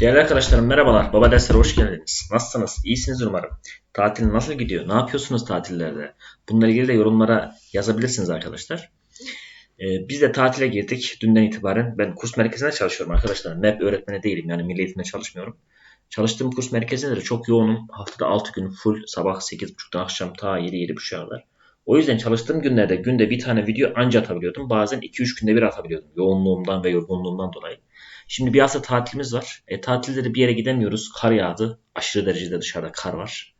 Değerli arkadaşlarım merhabalar. Baba derslere hoş geldiniz. Nasılsınız? İyisiniz umarım. Tatil nasıl gidiyor? Ne yapıyorsunuz tatillerde? Bununla ilgili de yorumlara yazabilirsiniz arkadaşlar. Ee, biz de tatile girdik. Dünden itibaren ben kurs merkezinde çalışıyorum arkadaşlar. MEP öğretmeni değilim. Yani milli eğitimde çalışmıyorum. Çalıştığım kurs merkezinde de çok yoğunum. Haftada 6 gün full sabah 8.30'dan akşam ta 7-7.30'a kadar. O yüzden çalıştığım günlerde günde bir tane video anca atabiliyordum. Bazen 2-3 günde bir atabiliyordum. Yoğunluğumdan ve yorgunluğumdan dolayı. Şimdi bir hafta tatilimiz var. E, tatilde de bir yere gidemiyoruz. Kar yağdı. Aşırı derecede dışarıda kar var.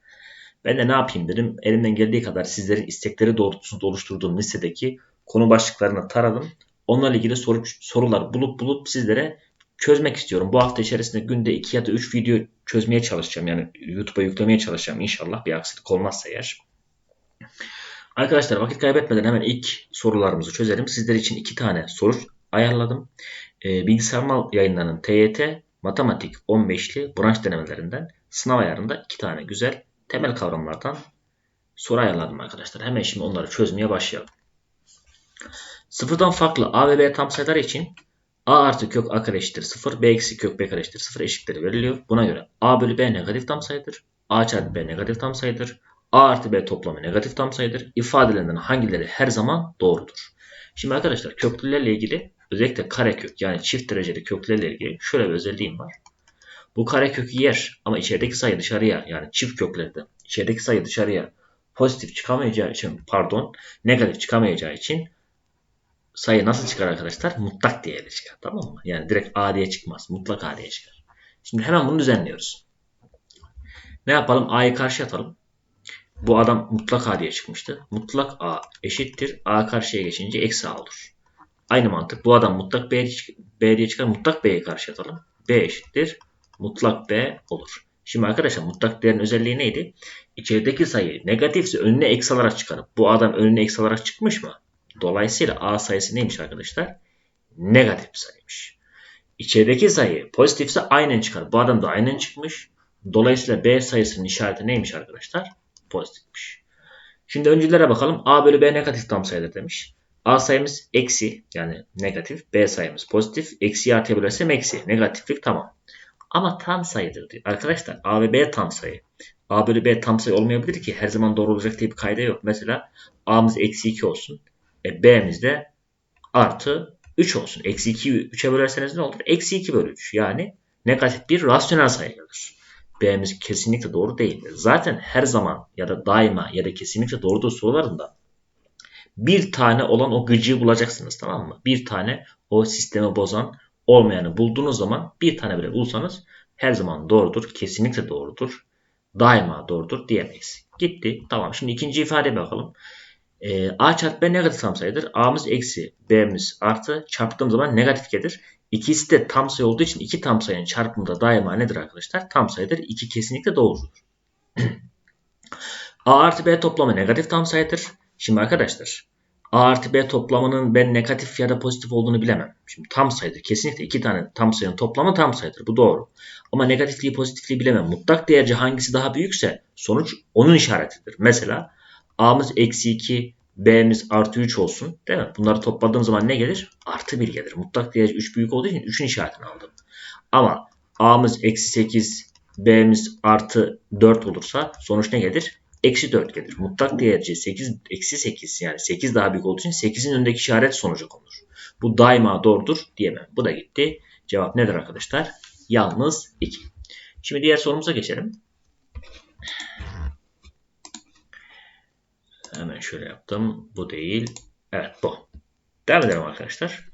Ben de ne yapayım dedim. Elimden geldiği kadar sizlerin istekleri doğrultusunda oluşturduğum listedeki konu başlıklarını taradım. Onlarla ilgili soru, sorular bulup bulup sizlere çözmek istiyorum. Bu hafta içerisinde günde 2 ya da 3 video çözmeye çalışacağım. Yani YouTube'a yüklemeye çalışacağım inşallah bir aksilik olmazsa eğer. Arkadaşlar vakit kaybetmeden hemen ilk sorularımızı çözelim. Sizler için iki tane soru ayarladım. E, bilgisayar yayınlarının TYT matematik 15'li branş denemelerinden sınav ayarında iki tane güzel temel kavramlardan soru ayarladım arkadaşlar. Hemen şimdi onları çözmeye başlayalım. Sıfırdan farklı a ve b tam sayılar için a artı kök a kare eşittir 0, b eksi kök b kare eşittir 0 eşitleri veriliyor. Buna göre a bölü b negatif tam sayıdır. a çarpı b negatif tam sayıdır. a artı b toplamı negatif tam sayıdır. İfadelerinden hangileri her zaman doğrudur? Şimdi arkadaşlar köklülerle ilgili özellikle karekök yani çift dereceli köklerle ilgili şöyle bir özelliğim var. Bu karekökü yer ama içerideki sayı dışarıya yani çift köklerde içerideki sayı dışarıya pozitif çıkamayacağı için pardon negatif çıkamayacağı için sayı nasıl çıkar arkadaşlar? Mutlak değerli çıkar. Tamam mı? Yani direkt A diye çıkmaz. Mutlak A diye çıkar. Şimdi hemen bunu düzenliyoruz. Ne yapalım? A'yı karşı atalım. Bu adam mutlak A diye çıkmıştı. Mutlak A eşittir. A karşıya geçince eksi A olur. Aynı mantık. Bu adam mutlak B, B diye çıkar. Mutlak B'ye karşı atalım. B eşittir. Mutlak B olur. Şimdi arkadaşlar mutlak değerin özelliği neydi? İçerideki sayı negatifse önüne eksi alarak çıkarıp bu adam önüne eksi alarak çıkmış mı? Dolayısıyla A sayısı neymiş arkadaşlar? Negatif sayıymış. İçerideki sayı pozitifse aynen çıkar. Bu adam da aynen çıkmış. Dolayısıyla B sayısının işareti neymiş arkadaşlar? Pozitifmiş. Şimdi öncülere bakalım. A bölü B negatif tam sayıdır demiş. A sayımız eksi yani negatif. B sayımız pozitif. Eksiyi artıya bölersem eksi. Negatiflik tamam. Ama tam sayıdır diyor. Arkadaşlar A ve B tam sayı. A bölü B tam sayı olmayabilir ki her zaman doğru olacak diye bir kayda yok. Mesela A'mız eksi 2 olsun. E, B'miz de artı 3 olsun. Eksi 2'yi 3'e bölerseniz ne olur? Eksi 2 bölü 3. Yani negatif bir rasyonel sayı gelir. B'miz kesinlikle doğru değildir. Zaten her zaman ya da daima ya da kesinlikle doğrudur sorularında bir tane olan o gıcığı bulacaksınız tamam mı? Bir tane o sistemi bozan olmayanı bulduğunuz zaman bir tane bile bulsanız her zaman doğrudur. Kesinlikle doğrudur. Daima doğrudur diyemeyiz. Gitti. Tamam. Şimdi ikinci ifadeye bakalım. E, A çarpı B negatif tam sayıdır. A'mız eksi, B'miz artı. Çarptığım zaman negatif gelir. İkisi de tam sayı olduğu için iki tam sayının çarpımı da daima nedir arkadaşlar? Tam sayıdır. İki kesinlikle doğrudur. A artı B toplamı negatif tam sayıdır. Şimdi arkadaşlar A artı B toplamının ben negatif ya da pozitif olduğunu bilemem. Şimdi tam sayıdır. Kesinlikle iki tane tam sayının toplamı tam sayıdır. Bu doğru. Ama negatifliği pozitifliği bilemem. Mutlak değerci hangisi daha büyükse sonuç onun işaretidir. Mesela A'mız eksi 2, B'miz artı 3 olsun. Değil mi? Bunları topladığım zaman ne gelir? Artı 1 gelir. Mutlak değerci 3 büyük olduğu için 3'ün işaretini aldım. Ama A'mız eksi 8, B'miz artı 4 olursa sonuç ne gelir? Eksi 4 gelir. Mutlak değerci 8 eksi 8 yani 8 daha büyük olduğu için 8'in önündeki işaret sonucu konur. Bu daima doğrudur diyemem. Bu da gitti. Cevap nedir arkadaşlar? Yalnız 2. Şimdi diğer sorumuza geçelim. Hemen şöyle yaptım. Bu değil. Evet bu. Devam edelim arkadaşlar.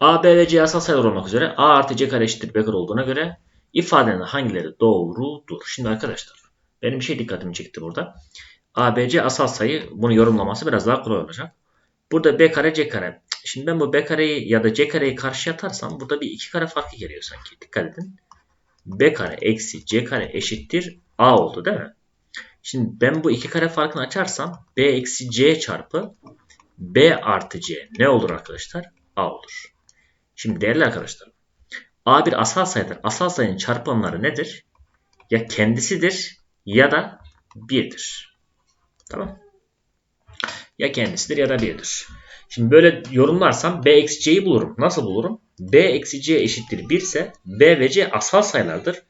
A, B ve C asal sayılar olmak üzere A artı C kare eşittir B kare olduğuna göre ifadenin hangileri doğrudur? Şimdi arkadaşlar benim bir şey dikkatimi çekti burada. ABC asal sayı bunu yorumlaması biraz daha kolay olacak. Burada B kare C kare. Şimdi ben bu B kareyi ya da C kareyi karşıya atarsam burada bir iki kare farkı geliyor sanki. Dikkat edin. B kare eksi C kare eşittir A oldu değil mi? Şimdi ben bu iki kare farkını açarsam B eksi C çarpı B artı C ne olur arkadaşlar? A olur. Şimdi değerli arkadaşlar A bir asal sayıdır. Asal sayının çarpanları nedir? Ya kendisidir ya da 1'dir. Tamam. Ya kendisidir ya da 1'dir. Şimdi böyle yorumlarsam B eksi C'yi bulurum. Nasıl bulurum? B eksi C eşittir 1 ise B ve C asal sayılardır.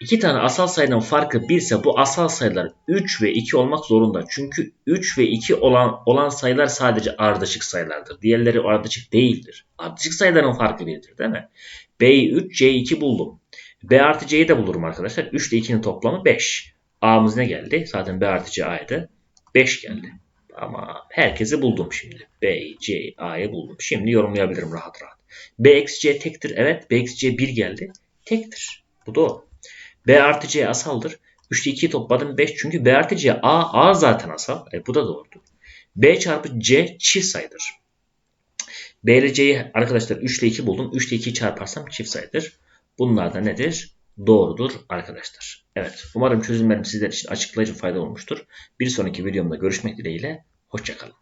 İki tane asal sayının farkı 1 ise bu asal sayılar 3 ve 2 olmak zorunda. Çünkü 3 ve 2 olan, olan sayılar sadece ardışık sayılardır. Diğerleri ardışık değildir. Ardışık sayıların farkı 1'dir değil mi? B'yi 3, C'yi 2 buldum. B artı C'yi de bulurum arkadaşlar. 3 ile 2'nin toplamı 5. A'mız ne geldi? Zaten B artı C A'ydı. 5 geldi. Ama herkesi buldum şimdi. B'yi, C'yi, A'yı buldum. Şimdi yorumlayabilirim rahat rahat. B eksi C tektir. Evet. B eksi C 1 geldi. Tektir. Bu doğru. B artı C asaldır. 3 ile 2'yi topladım 5. Çünkü B artı C A, A zaten asal. E, bu da doğrudur. B çarpı C çift sayıdır. B ile C'yi arkadaşlar 3 ile 2 buldum. 3 ile 2'yi çarparsam çift sayıdır. Bunlar da nedir? Doğrudur arkadaşlar. Evet umarım çözümlerim sizler için açıklayıcı fayda olmuştur. Bir sonraki videomda görüşmek dileğiyle. Hoşçakalın.